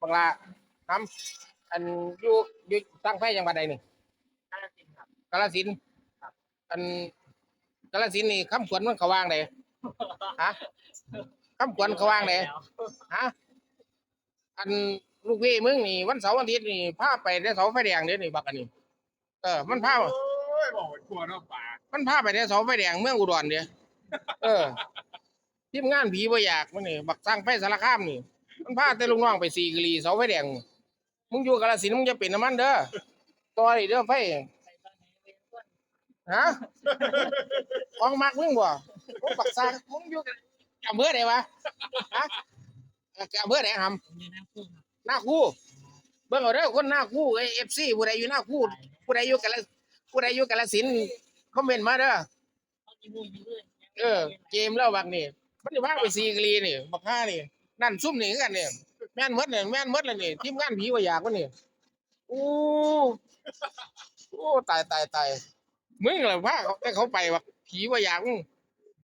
บักลาทำอันอยู่อยู่ตั้งไฟจังหวัดใดนี่กาลสินธุ์ครับ กาฬสินธุ์อันกาฬสินธุ์นี่คำขวัญมันเขาวางไดฮะคำขวัญเขาวางไดฮะอันลูกพี่มึงนี่วันเสาร์วันอาทิตย์นี่พาไปได้เสาไฟแดงเด้อนี่บักอันนี้เออมันพาโอ้ยบอกไปกลัวเนาะป่ามันพาไปได้เสาไฟแดงเมืองอุดรเด้อเออทีมงานผีบ่อยากมันนี่บักสร้างไฟสารคามนี่มัน พาแต่ลูกน้องไปสี่กะลีเสาไฟแดง มึงอยู่กาฬสินธุ์มึงจะเป็นน้ำมันเด้อต่อยเด้อไฟฮะของมักมึงบ่พวกปักซากมึงอยู่กับอำเภอไหนวะฮะเอ่ออำเภอไหนหำพุ่งครับหน้าคู่เบิ่งเอาเด้อคนหน้าคู่ไอ้ FC ผู้ใดอยู่หน้าคู่ผู้ใดอยู่กาฬผู้ใดอยู่กาฬสินธุ์คอมเมนต์มาเด้อเออ เกมแล้วบักนี่มันสิพาไปซีกะลีนี่บักห้านี่ นั่นซุ่มนี่กันนี่แม่นหมดนี่แม่นหมดเลยนี่ทีมงานผีว่าอยากวะนี่อู้โอ้ตายตายตายมึงเหรอพาเขาให้เขาไปวะผีว่าอยากมึง